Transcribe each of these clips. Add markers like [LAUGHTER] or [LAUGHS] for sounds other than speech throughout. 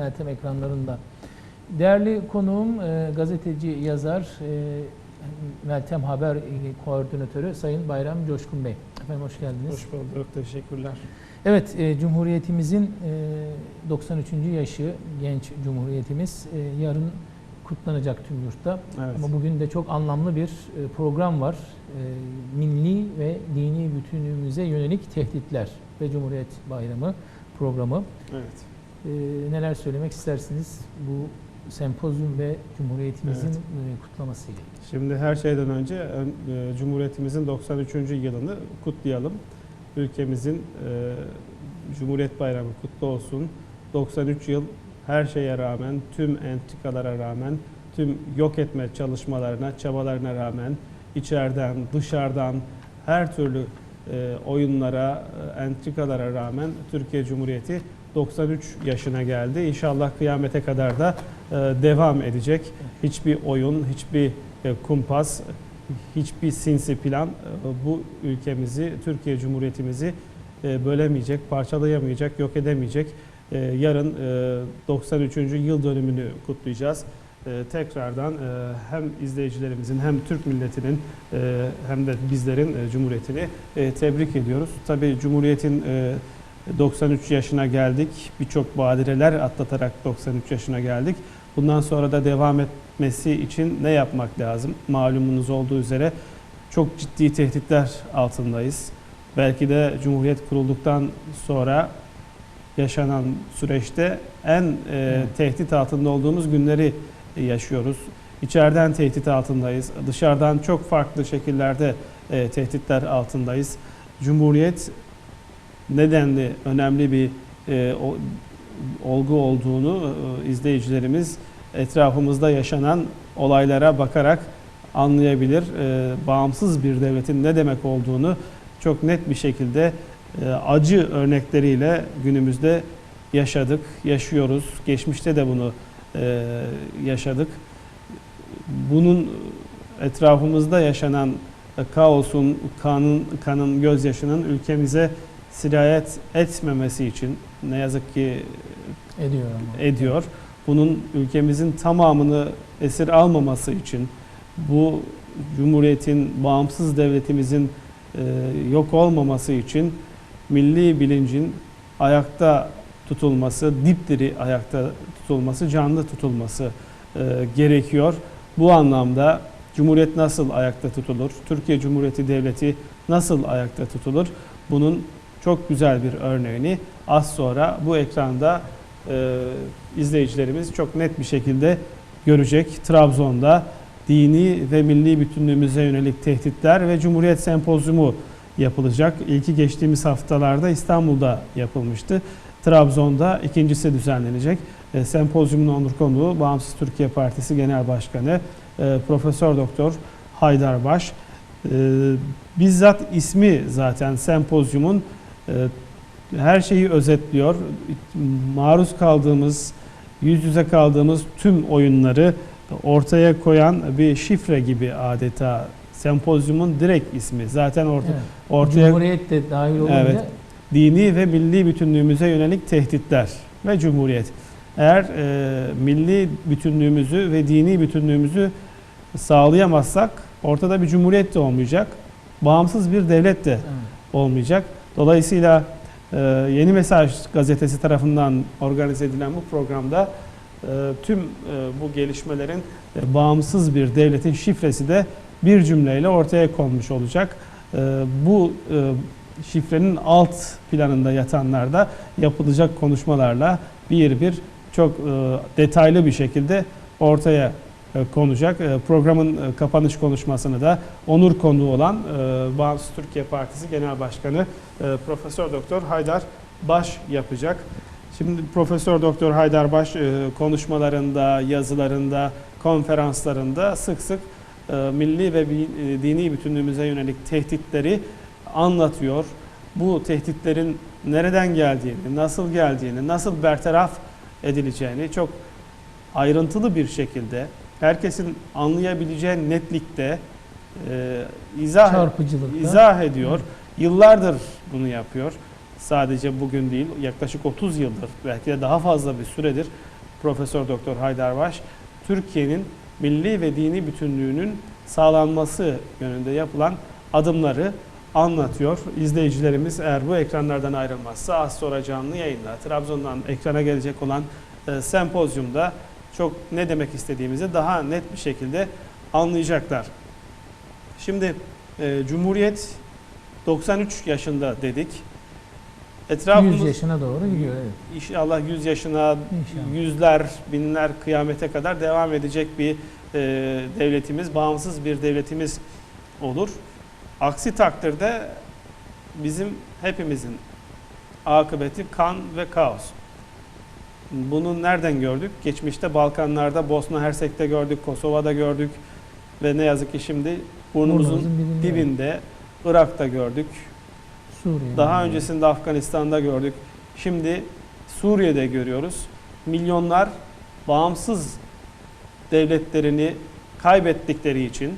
Meltem ekranlarında. Değerli konuğum e, gazeteci, yazar, e, Meltem Haber e, Koordinatörü Sayın Bayram Coşkun Bey. Efendim hoş geldiniz. Hoş bulduk, teşekkürler. Evet, e, Cumhuriyetimizin e, 93. yaşı genç Cumhuriyetimiz e, yarın kutlanacak tüm yurtta. Evet. Ama bugün de çok anlamlı bir e, program var. E, Milli ve dini bütünlüğümüze yönelik tehditler ve Cumhuriyet Bayramı programı. Evet. E, Neler söylemek istersiniz bu sempozyum ve Cumhuriyetimizin Evet. e, kutlamasıyla? Şimdi her şeyden önce ön- e, Cumhuriyetimizin 93. yılını kutlayalım. Ülkemizin e, Cumhuriyet Bayramı kutlu olsun. 93 yıl her şeye rağmen, tüm entrikalara rağmen, tüm yok etme çalışmalarına, çabalarına rağmen içeriden, dışarıdan her türlü oyunlara, entrikalara rağmen Türkiye Cumhuriyeti 93 yaşına geldi. İnşallah kıyamete kadar da e, devam edecek. Hiçbir oyun, hiçbir e, kumpas, hiçbir sinsi plan e, bu ülkemizi, Türkiye Cumhuriyetimizi bölemeyecek, parçalayamayacak, yok edemeyecek. Yarın e, 93. yıl dönümünü kutlayacağız. Tekrardan hem izleyicilerimizin hem Türk milletinin hem de bizlerin Cumhuriyetini tebrik ediyoruz. Tabii Cumhuriyet'in 93 yaşına geldik. Birçok badireler atlatarak 93 yaşına geldik. Bundan sonra da devam etmesi için ne yapmak lazım? Malumunuz olduğu üzere çok ciddi tehditler altındayız. Belki de Cumhuriyet kurulduktan sonra yaşanan süreçte en e, tehdit altında olduğumuz günleri yaşıyoruz. İçeriden tehdit altındayız. Dışarıdan çok farklı şekillerde e, tehditler altındayız. Cumhuriyet nedenli önemli bir e, o- olgu olduğunu e, izleyicilerimiz etrafımızda yaşanan olaylara bakarak anlayabilir. E, bağımsız bir devletin ne demek olduğunu çok net bir şekilde e, acı örnekleriyle günümüzde yaşadık, yaşıyoruz. Geçmişte de bunu e, yaşadık. Bunun etrafımızda yaşanan kaosun, kanın, kanın, gözyaşının ülkemize sirayet etmemesi için ne yazık ki Ediyor ama. ediyor. Bunun ülkemizin tamamını esir almaması için bu cumhuriyetin, bağımsız devletimizin e, yok olmaması için milli bilincin ayakta tutulması, dipdiri ayakta tutulması, canlı tutulması e, gerekiyor. Bu anlamda Cumhuriyet nasıl ayakta tutulur? Türkiye Cumhuriyeti Devleti nasıl ayakta tutulur? Bunun çok güzel bir örneğini az sonra bu ekranda e, izleyicilerimiz çok net bir şekilde görecek. Trabzon'da dini ve milli bütünlüğümüze yönelik tehditler ve Cumhuriyet Sempozyumu yapılacak. İlki geçtiğimiz haftalarda İstanbul'da yapılmıştı. Trabzon'da ikincisi düzenlenecek. E, sempozyumun onur konuğu Bağımsız Türkiye Partisi Genel Başkanı e, Profesör Doktor Haydar Baş. E, bizzat ismi zaten sempozyumun her şeyi özetliyor. Maruz kaldığımız, yüz yüze kaldığımız tüm oyunları ortaya koyan bir şifre gibi adeta sempozyumun direkt ismi. Zaten orta, Evet. ortaya Cumhuriyet de dahil olunca Evet. dini ve milli bütünlüğümüze yönelik tehditler ve cumhuriyet. Eğer e, milli bütünlüğümüzü ve dini bütünlüğümüzü sağlayamazsak ortada bir cumhuriyet de olmayacak. Bağımsız bir devlet de evet. olmayacak. Dolayısıyla e, Yeni Mesaj gazetesi tarafından organize edilen bu programda e, tüm e, bu gelişmelerin e, bağımsız bir devletin şifresi de bir cümleyle ortaya konmuş olacak. E, bu e, şifrenin alt planında yatanlar da yapılacak konuşmalarla bir bir çok e, detaylı bir şekilde ortaya e, konacak. E, Programın e, kapanış konuşmasını da onur konuğu olan Bağımsız Türkiye Partisi Genel Başkanı Profesör Doktor Haydar Baş yapacak. Şimdi Profesör Doktor Haydar Baş konuşmalarında, yazılarında, konferanslarında sık sık milli ve dini bütünlüğümüze yönelik tehditleri anlatıyor. Bu tehditlerin nereden geldiğini, nasıl geldiğini, nasıl bertaraf edileceğini çok ayrıntılı bir şekilde herkesin anlayabileceği netlikte e, izah izah ediyor. Yıllardır bunu yapıyor. sadece bugün değil yaklaşık 30 yıldır belki de daha fazla bir süredir Profesör Doktor Haydarbaş Türkiye'nin milli ve dini bütünlüğünün sağlanması yönünde yapılan adımları anlatıyor. İzleyicilerimiz eğer bu ekranlardan ayrılmazsa az sonra canlı yayında Trabzon'dan ekrana gelecek olan e, sempozyumda çok ne demek istediğimizi daha net bir şekilde anlayacaklar. Şimdi e, Cumhuriyet 93 yaşında dedik. 100 Etrafımız yaşına doğru gidiyor. Evet. inşallah 100 yaşına, İnşallah. yüzler, binler kıyamete kadar devam edecek bir e, devletimiz, bağımsız bir devletimiz olur. Aksi takdirde bizim hepimizin akıbeti kan ve kaos. Bunu nereden gördük? Geçmişte Balkanlarda, Bosna Hersek'te gördük, Kosova'da gördük ve ne yazık ki şimdi burnumuzun Burnumuzun dibinde. dibinde Irak'ta gördük, Suriye. daha öncesinde Afganistan'da gördük. Şimdi Suriye'de görüyoruz. Milyonlar bağımsız devletlerini kaybettikleri için,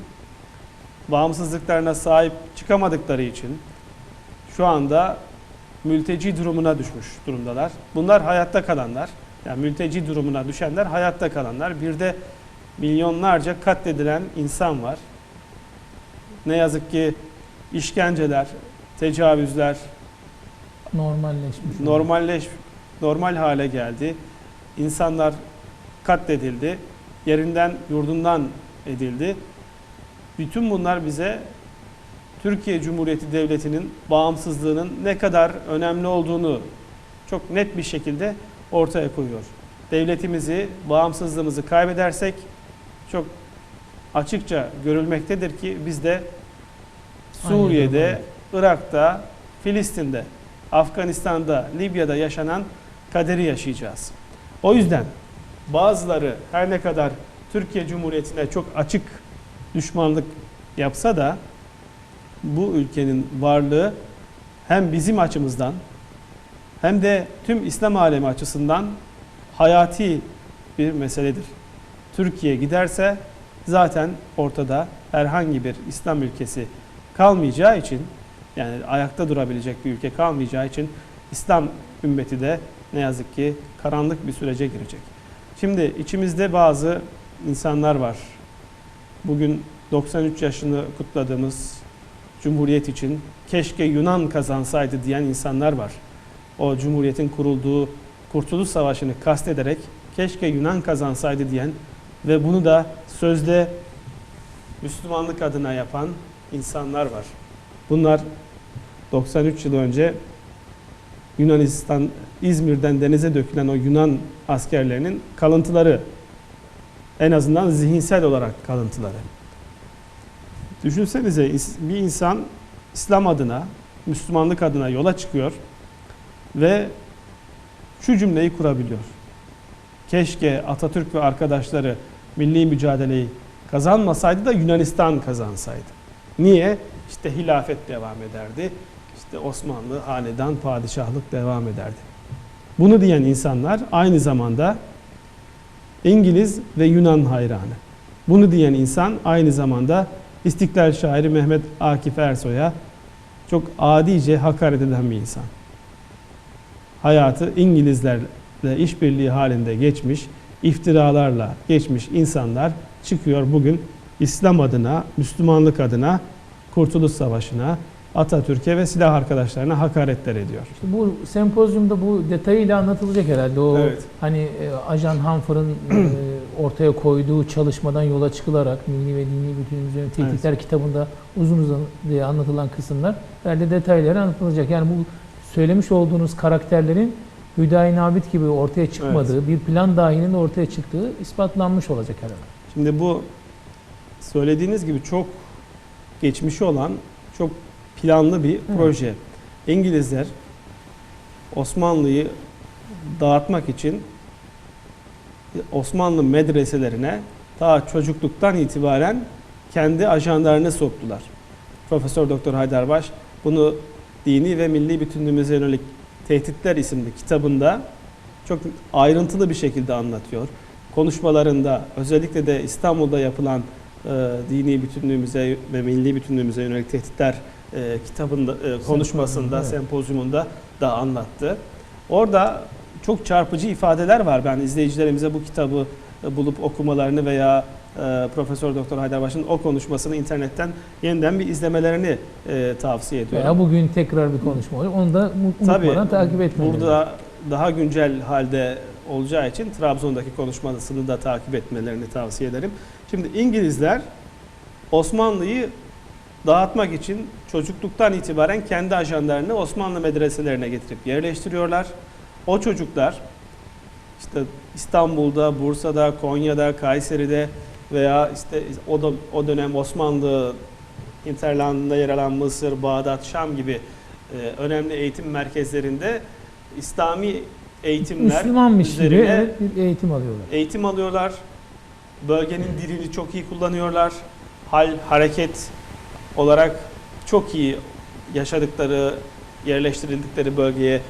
bağımsızlıklarına sahip çıkamadıkları için şu anda mülteci durumuna düşmüş durumdalar. Bunlar hayatta kalanlar. Yani mülteci durumuna düşenler hayatta kalanlar. Bir de milyonlarca katledilen insan var. Ne yazık ki işkenceler, tecavüzler, normalleşmiş. normalleş normal hale geldi. İnsanlar katledildi. Yerinden, yurdundan edildi. Bütün bunlar bize Türkiye Cumhuriyeti Devleti'nin bağımsızlığının ne kadar önemli olduğunu çok net bir şekilde ortaya koyuyor. Devletimizi, bağımsızlığımızı kaybedersek çok açıkça görülmektedir ki biz de Suriye'de. Irak'ta, Filistin'de, Afganistan'da, Libya'da yaşanan kaderi yaşayacağız. O yüzden bazıları her ne kadar Türkiye Cumhuriyeti'ne çok açık düşmanlık yapsa da bu ülkenin varlığı hem bizim açımızdan hem de tüm İslam alemi açısından hayati bir meseledir. Türkiye giderse zaten ortada herhangi bir İslam ülkesi kalmayacağı için yani ayakta durabilecek bir ülke kalmayacağı için İslam ümmeti de ne yazık ki karanlık bir sürece girecek. Şimdi içimizde bazı insanlar var. Bugün 93 yaşını kutladığımız Cumhuriyet için keşke Yunan kazansaydı diyen insanlar var. O Cumhuriyet'in kurulduğu Kurtuluş Savaşı'nı kastederek keşke Yunan kazansaydı diyen ve bunu da sözde Müslümanlık adına yapan insanlar var. Bunlar 93 yıl önce Yunanistan, İzmir'den denize dökülen o Yunan askerlerinin kalıntıları. En azından zihinsel olarak kalıntıları. Düşünsenize bir insan İslam adına, Müslümanlık adına yola çıkıyor ve şu cümleyi kurabiliyor. Keşke Atatürk ve arkadaşları milli mücadeleyi kazanmasaydı da Yunanistan kazansaydı. Niye? İşte hilafet devam ederdi. İşte Osmanlı hanedan padişahlık devam ederdi. Bunu diyen insanlar aynı zamanda İngiliz ve Yunan hayranı. Bunu diyen insan aynı zamanda İstiklal şairi Mehmet Akif Ersoy'a çok adice hakaret eden bir insan. Hayatı İngilizlerle işbirliği halinde geçmiş, iftiralarla geçmiş insanlar çıkıyor bugün İslam adına, Müslümanlık adına Kurtuluş Savaşı'na, Atatürk'e ve silah arkadaşlarına hakaretler ediyor. İşte bu sempozyumda bu detayıyla anlatılacak herhalde. O Evet. hani e, Ajan Hanford'un e, [CLEARS THROAT] ortaya koyduğu çalışmadan yola çıkılarak milli ve dini bütünlüğümüz üzerine tehditler kitabında uzun uzun diye anlatılan kısımlar herhalde detayları anlatılacak. Yani bu söylemiş olduğunuz karakterlerin Hüdayi Nabit gibi ortaya çıkmadığı, bir plan dahilinde ortaya çıktığı ispatlanmış olacak herhalde. Şimdi bu söylediğiniz gibi çok geçmişi olan çok planlı bir proje. İngilizler Osmanlı'yı dağıtmak için Osmanlı medreselerine daha çocukluktan itibaren kendi ajanlarını soktular. Profesör Doktor Haydarbaş bunu dini ve milli bütünlüğümüze yönelik Tehditler isimli kitabında çok ayrıntılı bir şekilde anlatıyor. Konuşmalarında özellikle de İstanbul'da yapılan e, dini bütünlüğümüze ve milli bütünlüğümüze yönelik tehditler e, kitabında e, konuşmasında, sempozyumunda da anlattı. Orada çok çarpıcı ifadeler var. Ben izleyicilerimize bu kitabı e, bulup okumalarını veya e, Profesör Doktor Haydarbaş'ın o konuşmasını internetten yeniden bir izlemelerini e, tavsiye ediyorum. Veya bugün tekrar bir konuşma oluyor. Onu da mu- Tabii, unutmadan takip etmeliler. Burada daha güncel halde olacağı için Trabzon'daki konuşmasını da takip etmelerini tavsiye ederim. Şimdi İngilizler Osmanlı'yı dağıtmak için çocukluktan itibaren kendi ajanlarını Osmanlı medreselerine getirip yerleştiriyorlar. O çocuklar işte İstanbul'da, Bursa'da, Konya'da, Kayseri'de veya işte o, da, o dönem Osmanlı hinterlandında yer alan Mısır, Bağdat, Şam gibi e, önemli eğitim merkezlerinde İslami eğitimler Müslümanmış gibi üzerine evet, bir eğitim alıyorlar. eğitim alıyorlar. Bölgenin dilini çok iyi kullanıyorlar. Hal, hareket olarak çok iyi yaşadıkları, yerleştirildikleri bölgeye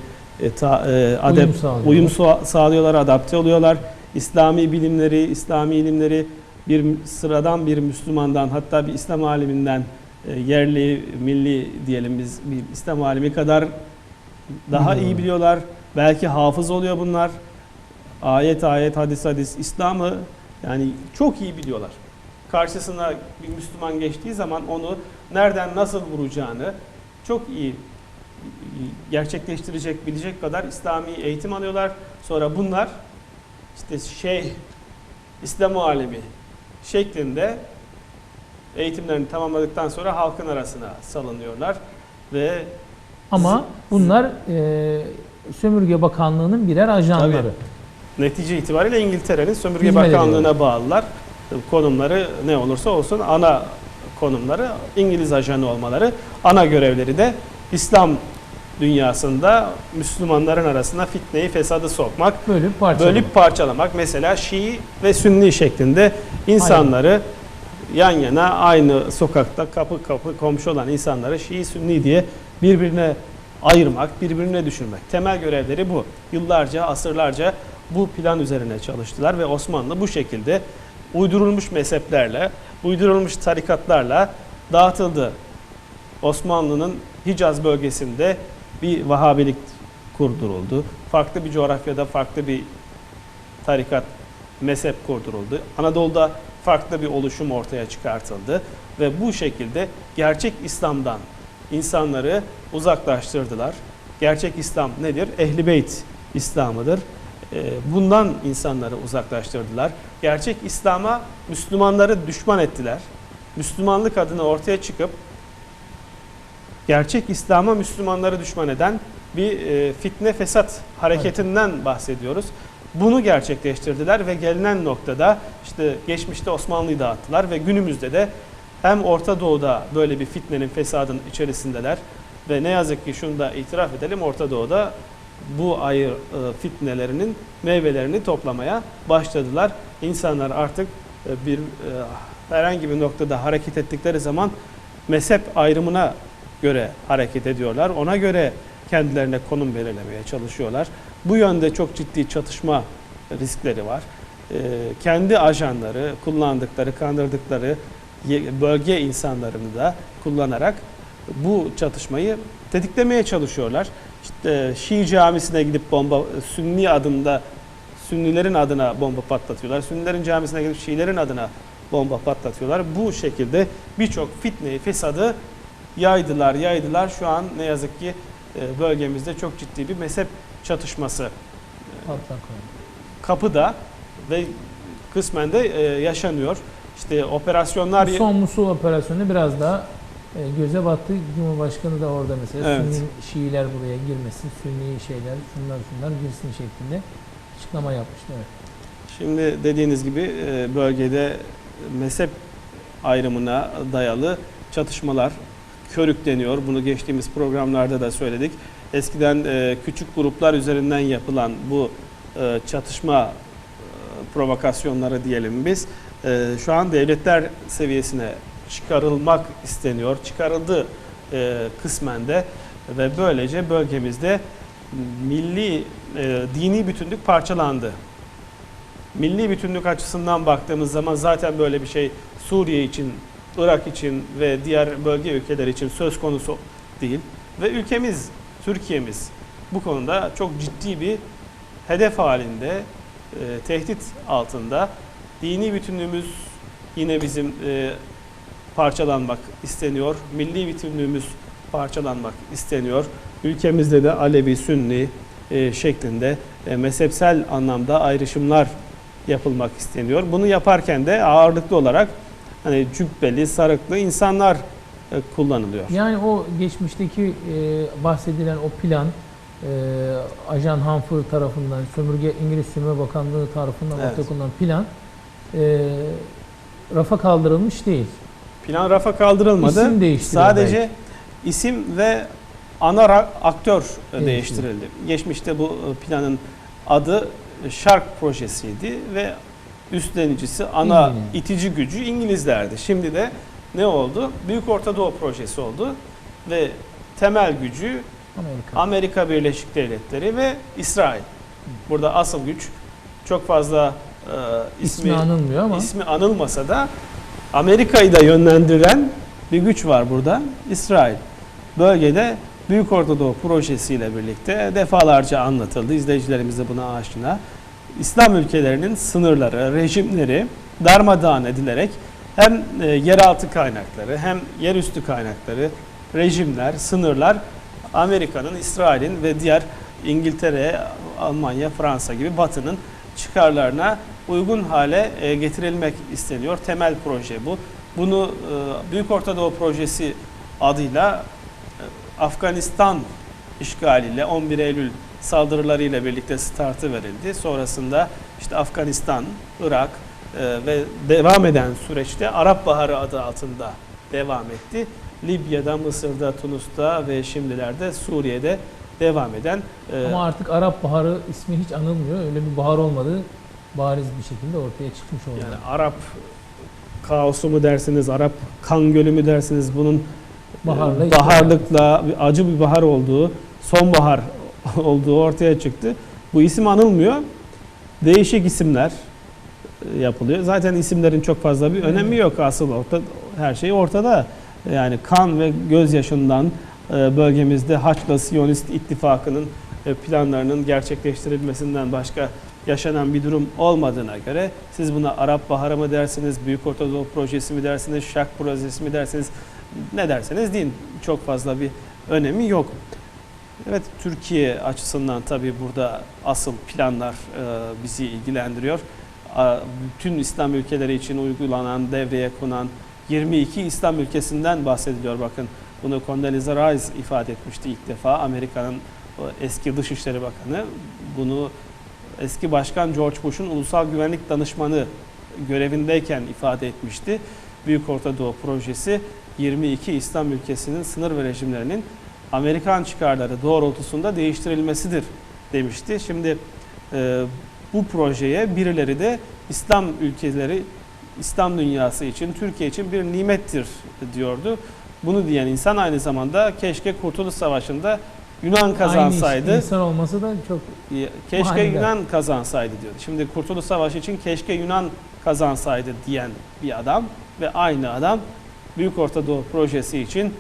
e, ta, e, adep, Uyum sağlıyorlar. uyum sa- sağlıyorlar, adapte oluyorlar. İslami bilimleri, İslami ilimleri bir sıradan bir Müslümandan hatta bir İslam aliminden e, yerli, milli diyelim biz bir İslam alimi kadar daha iyi Biliyorlar. biliyorlar. Belki hafız oluyor bunlar. Ayet ayet, hadis hadis, İslam'ı yani çok iyi biliyorlar. Karşısına bir Müslüman geçtiği zaman onu nereden nasıl vuracağını çok iyi gerçekleştirecek, bilecek kadar İslami eğitim alıyorlar. Sonra bunlar işte şey İslam alemi şeklinde eğitimlerini tamamladıktan sonra halkın arasına salınıyorlar ve Ama bunlar e, Sömürge Bakanlığı'nın birer ajanları. netice itibariyle İngiltere'nin sömürge Hizmet bakanlığına ediyorlar. bağlılar. Konumları ne olursa olsun ana konumları İngiliz ajanı olmaları, ana görevleri de İslam dünyasında Müslümanların arasına fitneyi, fesadı sokmak, Bölüp parçalamak. bölüp parçalamak. Mesela Şii ve Sünni şeklinde insanları yan yana aynı sokakta kapı kapı komşu olan insanları Şii Sünni diye birbirine ayırmak, birbirine düşürmek. Temel görevleri bu. Yıllarca, asırlarca bu plan üzerine çalıştılar ve Osmanlı bu şekilde uydurulmuş mezheplerle, uydurulmuş tarikatlarla dağıtıldı. Osmanlı'nın Hicaz bölgesinde bir Vahabilik kurduruldu. Farklı bir coğrafyada farklı bir tarikat, mezhep kurduruldu. Anadolu'da farklı bir oluşum ortaya çıkartıldı ve bu şekilde gerçek İslam'dan insanları uzaklaştırdılar. Gerçek İslam nedir? Ehli Beyt İslam'ıdır. Ee, Bundan insanları uzaklaştırdılar. Gerçek İslam'a Müslümanları düşman ettiler. Müslümanlık adına ortaya çıkıp gerçek İslam'a Müslümanları düşman eden bir e, fitne fesat hareketinden bahsediyoruz. Bunu gerçekleştirdiler ve gelinen noktada işte geçmişte Osmanlı'yı dağıttılar ve günümüzde de hem Orta Doğu'da böyle bir fitnenin fesadın içerisindeler ve ne yazık ki şunu da itiraf edelim Orta Doğu'da bu ayı e, fitnelerinin meyvelerini toplamaya başladılar. İnsanlar artık e, bir e, herhangi bir noktada hareket ettikleri zaman mezhep ayrımına göre hareket ediyorlar. Ona göre kendilerine konum belirlemeye çalışıyorlar. Bu yönde çok ciddi çatışma riskleri var. Ee, kendi ajanları, kullandıkları, kandırdıkları bölge insanlarını da kullanarak bu çatışmayı tetiklemeye çalışıyorlar. İşte Şii camisine gidip bomba, Sünni adında Sünnilerin adına bomba patlatıyorlar. Sünnilerin camisine gidip Şiilerin adına bomba patlatıyorlar. Bu şekilde birçok fitneyi, fesadı yaydılar, yaydılar. Şu an ne yazık ki e, bölgemizde çok ciddi bir mezhep çatışması Patlak kapıda ve kısmen de e, yaşanıyor. İşte operasyonlar Bu son Musul operasyonu biraz daha e, göze battı. Cumhurbaşkanı da orada mesela Evet. Sünni Şiiler buraya girmesin, Sünni şeyler, şunlar şunlar girsin şeklinde açıklama yapmıştı. Evet. Şimdi dediğiniz gibi e, bölgede mezhep ayrımına dayalı çatışmalar körükleniyor. Bunu geçtiğimiz programlarda da söyledik. Eskiden e, küçük gruplar üzerinden yapılan bu e, çatışma e, provokasyonları diyelim biz e, şu an devletler seviyesine çıkarılmak isteniyor. Çıkarıldı e, kısmen de ve böylece bölgemizde milli e, dini bütünlük parçalandı. Milli bütünlük açısından baktığımız zaman zaten böyle bir şey Suriye için Irak için ve diğer bölge ülkeleri için söz konusu değil. Ve ülkemiz, Türkiye'miz bu konuda çok ciddi bir hedef halinde, e, tehdit altında. Dini bütünlüğümüz yine bizim e, parçalanmak isteniyor. Milli bütünlüğümüz parçalanmak isteniyor. Ülkemizde de Alevi, Sünni e, şeklinde e, mezhepsel anlamda ayrışımlar yapılmak isteniyor. Bunu yaparken de ağırlıklı olarak hani cübbeli, sarıklı insanlar e, kullanılıyor. Yani o geçmişteki e, bahsedilen o plan e, Ajan Hanford tarafından, sömürge İngiliz Sömürge Bakanlığı tarafından Evet. ortaya konulan plan e, rafa kaldırılmış değil. Plan rafa kaldırılmadı. İsim değiştiriyor Sadece belki. isim ve ana aktör e, Değişti. değiştirildi. Geçmişte bu planın adı Shark projesiydi ve üstlenicisi ana İngiliz. itici gücü İngilizlerdi. Şimdi de ne oldu? Büyük Orta Doğu projesi oldu ve temel gücü Amerika. Amerika Birleşik Devletleri ve İsrail. Burada asıl güç çok fazla e, ismi, İsmi anılmıyor ama ismi anılmasa da Amerika'yı da yönlendiren bir güç var burada. İsrail. Bölgede Büyük Orta Doğu projesiyle birlikte defalarca anlatıldı. İzleyicilerimiz de buna aşina. İslam ülkelerinin sınırları, rejimleri darmadağın edilerek hem e, yeraltı kaynakları hem yerüstü kaynakları, rejimler, sınırlar Amerika'nın, İsrail'in ve diğer İngiltere, Almanya, Fransa gibi Batı'nın çıkarlarına uygun hale e, getirilmek isteniyor. Temel proje bu. Bunu e, Büyük Orta Doğu Projesi adıyla Afganistan işgaliyle 11 Eylül saldırılarıyla birlikte startı verildi. Sonrasında işte Afganistan, Irak e, ve devam eden süreçte Arap Baharı adı altında devam etti. Libya'da, Mısır'da, Tunus'ta ve şimdilerde Suriye'de devam eden e, ama artık Arap Baharı ismi hiç anılmıyor. Öyle bir bahar olmadığı bariz bir şekilde ortaya çıkmış oldu. yani Arap kaosu mu dersiniz, Arap kan gölü mü dersiniz bunun Baharla e, işte- baharlıkla acı bir bahar olduğu, sonbahar [LAUGHS] olduğu ortaya çıktı. Bu isim anılmıyor. Değişik isimler e, yapılıyor. Zaten isimlerin çok fazla bir önemi yok asıl orta her şey ortada. Yani kan ve gözyaşından e, bölgemizde Haçlı Siyonist ittifakının e, planlarının gerçekleştirilmesinden başka yaşanan bir durum olmadığına göre siz buna Arap Baharı mı dersiniz, Büyük Orta Doğu Projesi mi dersiniz, Şak Projesi mi dersiniz, ne derseniz deyin. Çok fazla bir önemi yok. Evet Türkiye açısından tabii burada asıl planlar e, bizi ilgilendiriyor. Bütün İslam ülkeleri için uygulanan, devreye konan 22 İslam ülkesinden bahsediliyor bakın. Bunu Condoleezza Rice ifade etmişti ilk defa. Amerika'nın eski Dışişleri Bakanı bunu eski Başkan George Bush'un ulusal güvenlik danışmanı görevindeyken ifade etmişti. Büyük Orta Doğu Projesi 22 İslam ülkesinin sınır ve rejimlerinin Amerikan çıkarları doğrultusunda değiştirilmesidir demişti. Şimdi e, bu projeye birileri de İslam ülkeleri, İslam dünyası için, Türkiye için bir nimettir diyordu. Bunu diyen insan aynı zamanda keşke Kurtuluş Savaşı'nda Yunan kazansaydı. Aynı insan olması da çok Keşke Manidar. Yunan kazansaydı diyordu. Şimdi Kurtuluş Savaşı için keşke Yunan kazansaydı diyen bir adam ve aynı adam Büyük Orta Doğu projesi için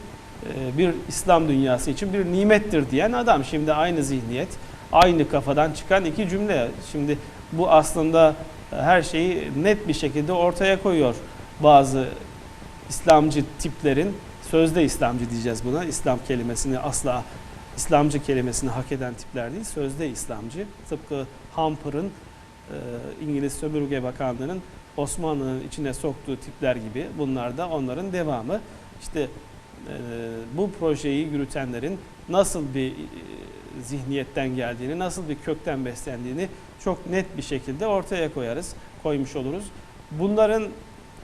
bir İslam dünyası için bir nimettir diyen adam. Şimdi aynı zihniyet, aynı kafadan çıkan iki cümle. Şimdi bu aslında her şeyi net bir şekilde ortaya koyuyor. Bazı İslamcı tiplerin, sözde İslamcı diyeceğiz buna, İslam kelimesini asla İslamcı kelimesini hak eden tipler değil, sözde İslamcı. Tıpkı Hamper'ın e, İngiliz Sömürge Bakanlığı'nın Osmanlı'nın içine soktuğu tipler gibi bunlar da onların devamı. İşte e, bu projeyi yürütenlerin nasıl bir e, zihniyetten geldiğini, nasıl bir kökten beslendiğini çok net bir şekilde ortaya koyarız, koymuş oluruz. Bunların,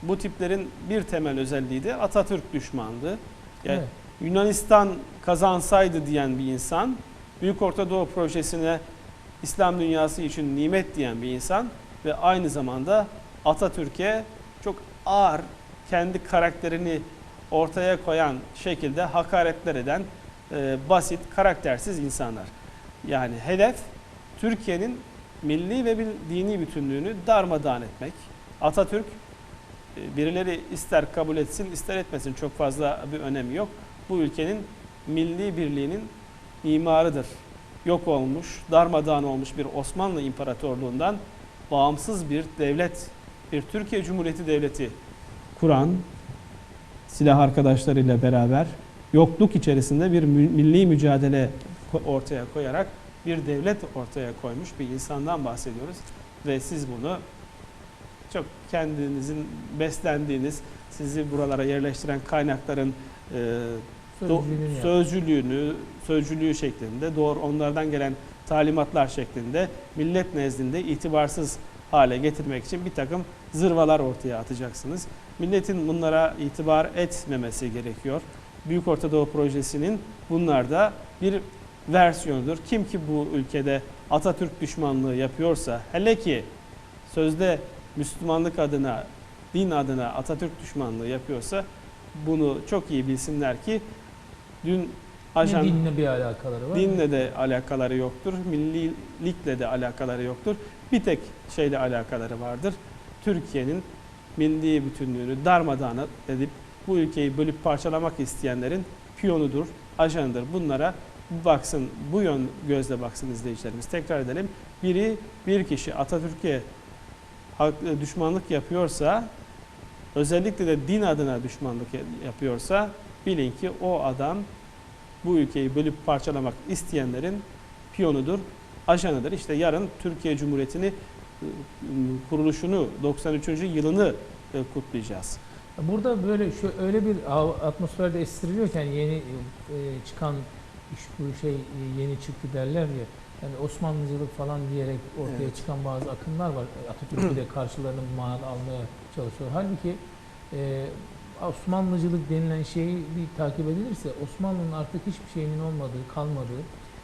bu tiplerin bir temel özelliği de Atatürk düşmanlığı. Yani evet. Yunanistan kazansaydı diyen bir insan, Büyük Orta Doğu Projesi'ne İslam dünyası için nimet diyen bir insan ve aynı zamanda Atatürk'e çok ağır kendi karakterini ortaya koyan şekilde hakaretler eden e, basit, karaktersiz insanlar. Yani hedef Türkiye'nin milli ve bir dini bütünlüğünü darmadağın etmek. Atatürk e, birileri ister kabul etsin ister etmesin çok fazla bir önemi yok. Bu ülkenin milli birliğinin mimarıdır. Yok olmuş, darmadağın olmuş bir Osmanlı İmparatorluğundan bağımsız bir devlet, bir Türkiye Cumhuriyeti Devleti kuran silah arkadaşlarıyla beraber yokluk içerisinde bir milli mücadele ortaya koyarak bir devlet ortaya koymuş bir insandan bahsediyoruz. Ve siz bunu çok kendinizin beslendiğiniz, sizi buralara yerleştiren kaynakların e, sözcülüğünü, sözcülüğü şeklinde, doğru onlardan gelen talimatlar şeklinde millet nezdinde itibarsız hale getirmek için bir takım zırvalar ortaya atacaksınız. Milletin bunlara itibar etmemesi gerekiyor. Büyük Orta Doğu Projesi'nin bunlarda bir versiyonudur. Kim ki bu ülkede Atatürk düşmanlığı yapıyorsa, hele ki sözde Müslümanlık adına, din adına Atatürk düşmanlığı yapıyorsa bunu çok iyi bilsinler ki dün ajan Ne dinle bir alakaları var. dinle de alakaları yoktur, millilikle de alakaları yoktur. Bir tek şeyle alakaları vardır. Türkiye'nin milli bütünlüğünü darmadağın edip bu ülkeyi bölüp parçalamak isteyenlerin piyonudur, ajanıdır. Bunlara baksın, bu yön gözle baksın izleyicilerimiz. Tekrar edelim. Biri bir kişi Atatürk'e hak- düşmanlık yapıyorsa, özellikle de din adına düşmanlık yapıyorsa bilin ki o adam bu ülkeyi bölüp parçalamak isteyenlerin piyonudur, ajanıdır. İşte yarın Türkiye Cumhuriyeti'ni e, kuruluşunu 93. yılını e, kutlayacağız. Burada böyle şu öyle bir atmosferde estiriliyorken yeni e, çıkan iş bu şey yeni çıktı derler ya. Yani Osmanlıcılık falan diyerek ortaya Evet. çıkan bazı akımlar var. Atatürk'ü de [CLEARS THROAT] karşılarına mal almaya çalışıyor. Halbuki e, Osmanlıcılık denilen şeyi bir takip edilirse Osmanlı'nın artık hiçbir şeyinin olmadığı, kalmadığı,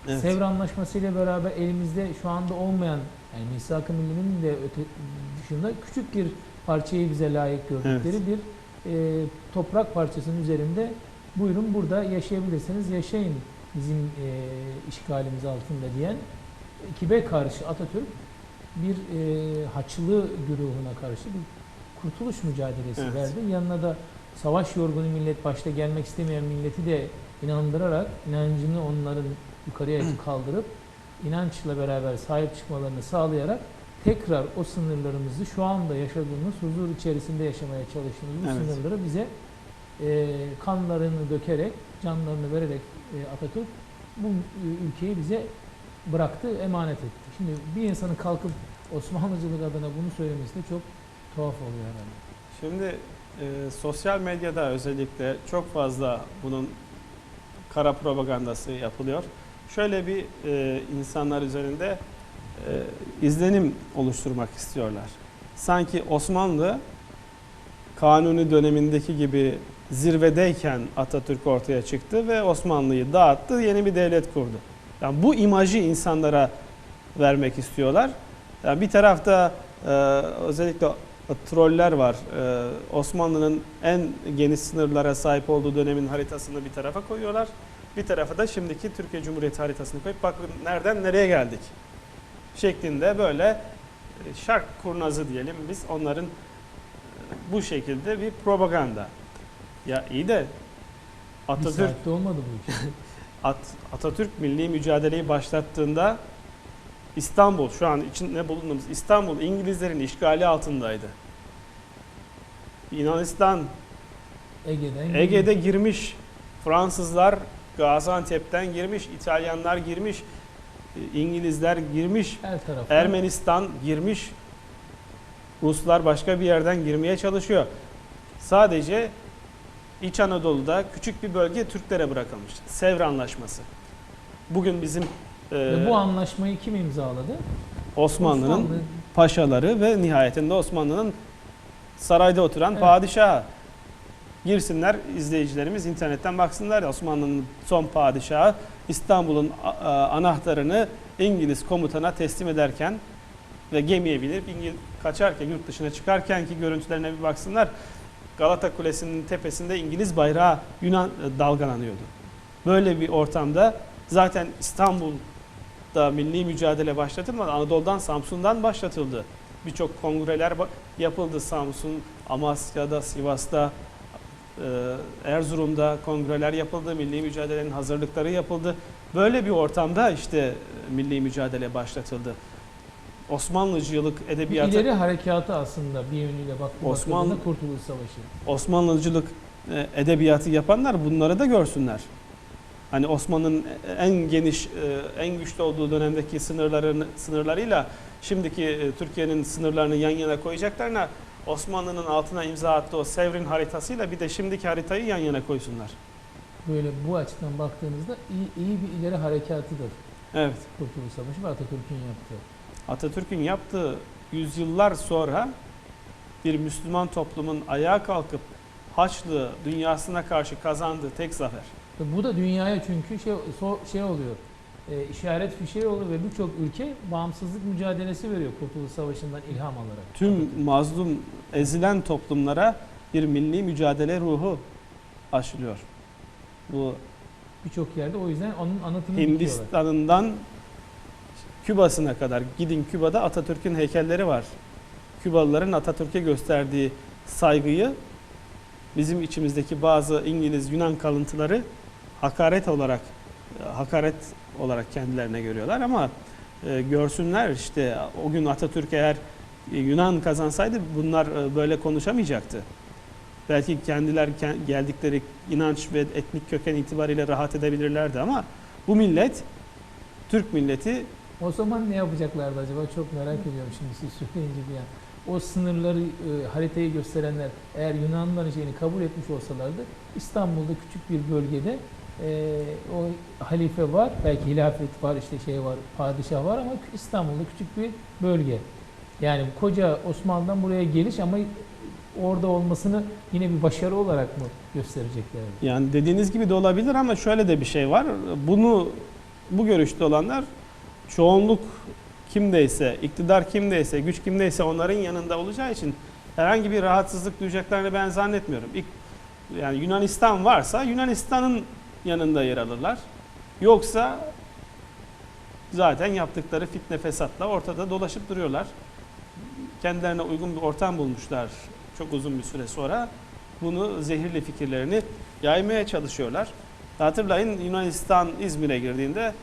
Evet. Sevr Anlaşması ile beraber elimizde şu anda olmayan yani Misak-ı Milli'nin de öte dışında küçük bir parçayı bize layık gördükleri bir e, toprak parçasının üzerinde buyurun burada yaşayabilirsiniz yaşayın bizim e, işgalimiz altında diyen ekibe karşı Atatürk bir e, Haçlı güruhuna karşı bir kurtuluş mücadelesi Evet. verdi. Yanına da savaş yorgunu millet başta gelmek istemeyen milleti de inandırarak inancını onların yukarıya [CLEARS THROAT] kaldırıp inançla beraber sahip çıkmalarını sağlayarak tekrar o sınırlarımızı şu anda yaşadığımız huzur içerisinde yaşamaya çalıştığımız bu Evet. sınırları bize e, kanlarını dökerek, canlarını vererek e, Atatürk bu ülkeyi bize bıraktı, emanet etti. Şimdi bir insanın kalkıp Osmanlıcılık adına bunu söylemesi de çok tuhaf oluyor herhalde. Şimdi e, sosyal medyada özellikle çok fazla bunun kara propagandası yapılıyor. Şöyle bir e, insanlar üzerinde e, izlenim oluşturmak istiyorlar. Sanki Osmanlı Kanuni dönemindeki gibi zirvedeyken Atatürk ortaya çıktı ve Osmanlı'yı dağıttı, yeni bir devlet kurdu. Yani bu imajı insanlara vermek istiyorlar. Yani bir tarafta e, özellikle troller var. Ee, Osmanlı'nın en geniş sınırlara sahip olduğu dönemin haritasını bir tarafa koyuyorlar. Bir tarafa da şimdiki Türkiye Cumhuriyeti haritasını koyup bakın nereden nereye geldik şeklinde böyle e, şark kurnazı diyelim biz onların e, bu şekilde bir propaganda. Ya iyi de Atatürk olmadı bu iş. [LAUGHS] At, Atatürk milli mücadeleyi başlattığında İstanbul şu an içinde bulunduğumuz İstanbul İngilizlerin işgali altındaydı. Yunanistan Ege'den Ege'de girmiş, Fransızlar Gaziantep'ten girmiş, İtalyanlar girmiş, İngilizler girmiş, Ermenistan girmiş, Ruslar başka bir yerden girmeye çalışıyor. Sadece İç Anadolu'da küçük bir bölge Türklere bırakılmış. Sevr Anlaşması. Bugün bizim e, Ve bu anlaşmayı kim imzaladı? Osmanlı'nın Osmanlı. paşaları ve nihayetinde Osmanlı'nın sarayda oturan Evet. padişahı. Girsinler izleyicilerimiz internetten baksınlar Osmanlı'nın son padişahı İstanbul'un anahtarını İngiliz komutana teslim ederken ve gemiye binip İngiliz kaçarken yurt dışına çıkarken ki görüntülerine bir baksınlar. Galata Kulesi'nin tepesinde İngiliz bayrağı Yunan e, dalgalanıyordu. Böyle bir ortamda zaten İstanbul'da milli mücadele başlatılmadı. Anadolu'dan, Samsun'dan başlatıldı. birçok kongreler yapıldı. Samsun, Amasya'da, Sivas'ta, Erzurum'da kongreler yapıldı. Milli mücadelenin hazırlıkları yapıldı. Böyle bir ortamda işte milli mücadele başlatıldı. Osmanlıcılık Bir edebiyatı ileri harekatı aslında bir yönüyle bak Osmanlı- Osmanlı Kurtuluş Savaşı. Osmanlıcılık e, edebiyatı yapanlar bunları da görsünler. Hani Osmanlı'nın en geniş, e, en güçlü olduğu dönemdeki sınırların sınırlarıyla şimdiki e, Türkiye'nin sınırlarını yan yana koyacaklarına Osmanlı'nın altına imza attığı o Sevr'in haritasıyla bir de şimdiki haritayı yan yana koysunlar. Böyle bu açıdan baktığınızda iyi, iyi bir ileri harekatıdır Evet. Kurtuluş Savaşı ve Atatürk'ün yaptığı. Atatürk'ün yaptığı yüzyıllar sonra bir Müslüman toplumun ayağa kalkıp Haçlı dünyasına karşı kazandığı tek zafer. Bu da dünyaya çünkü şey, şey oluyor, e, işaret fişeği oluyor ve birçok ülke bağımsızlık mücadelesi veriyor Kurtuluş Savaşı'ndan ilham alarak. tüm mazlum ezilen toplumlara bir milli mücadele ruhu aşılıyor. Bu Birçok yerde o yüzden onun anıtını. Hindistan'ından Küba'sına kadar gidin Küba'da Atatürk'ün heykelleri var. Kübalıların Atatürk'e gösterdiği saygıyı bizim içimizdeki bazı İngiliz Yunan kalıntıları hakaret olarak hakaret olarak kendilerine görüyorlar ama e, görsünler işte o gün Atatürk eğer e, Yunan kazansaydı bunlar e, böyle konuşamayacaktı. Belki kendiler ke- geldikleri inanç ve etnik köken itibariyle rahat edebilirlerdi ama bu millet Türk milleti O zaman ne yapacaklardı acaba çok merak ediyorum şimdi siz söyleyince bir an. O sınırları, e, haritayı gösterenler eğer Yunanlıların şeyini kabul etmiş olsalardı İstanbul'da küçük bir bölgede e, o halife var, belki hilafet var, işte şey var, padişah var ama İstanbul'da küçük bir bölge. Yani koca Osmanlı'dan buraya geliş ama orada olmasını yine bir başarı olarak mı göstereceklerdi? yani dediğiniz gibi de olabilir ama şöyle de bir şey var. Bunu bu görüşte olanlar çoğunluk kimdeyse, iktidar kimdeyse, güç kimdeyse onların yanında olacağı için herhangi bir rahatsızlık duyacaklarını ben zannetmiyorum. İlk, yani Yunanistan varsa Yunanistan'ın yanında yer alırlar. Yoksa zaten yaptıkları fitne fesatla ortada dolaşıp duruyorlar. Kendilerine uygun bir ortam bulmuşlar çok uzun bir süre sonra. Bunu zehirli fikirlerini yaymaya çalışıyorlar. Hatırlayın Yunanistan İzmir'e girdiğinde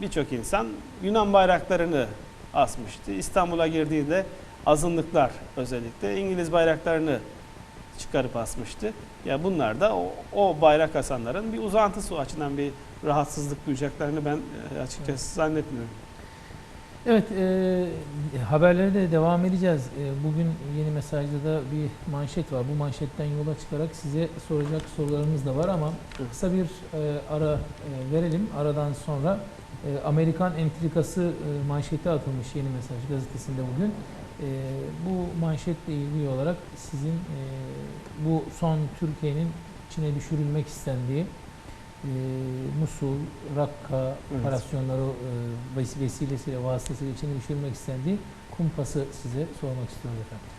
birçok insan Yunan bayraklarını asmıştı. İstanbul'a girdiğinde azınlıklar özellikle İngiliz bayraklarını çıkarıp asmıştı. Ya bunlar da o, o bayrak asanların bir uzantısı o açıdan bir rahatsızlık duyacaklarını ben e, açıkçası zannetmiyorum. Evet, e, haberlere de devam edeceğiz. E, bugün yeni mesajda da bir manşet var. Bu manşetten yola çıkarak size soracak sorularımız da var ama kısa bir e, ara e, verelim. Aradan sonra e, Amerikan entrikası e, manşeti atılmış Yeni Mesaj gazetesinde bugün. E, bu manşetle ilgili olarak sizin e, bu son Türkiye'nin içine düşürülmek istendiği e, Musul, Rakka Evet. operasyonları e, ves- vesilesiyle, vasıtasıyla içine düşürmek istendiği kumpası size sormak istiyorum efendim.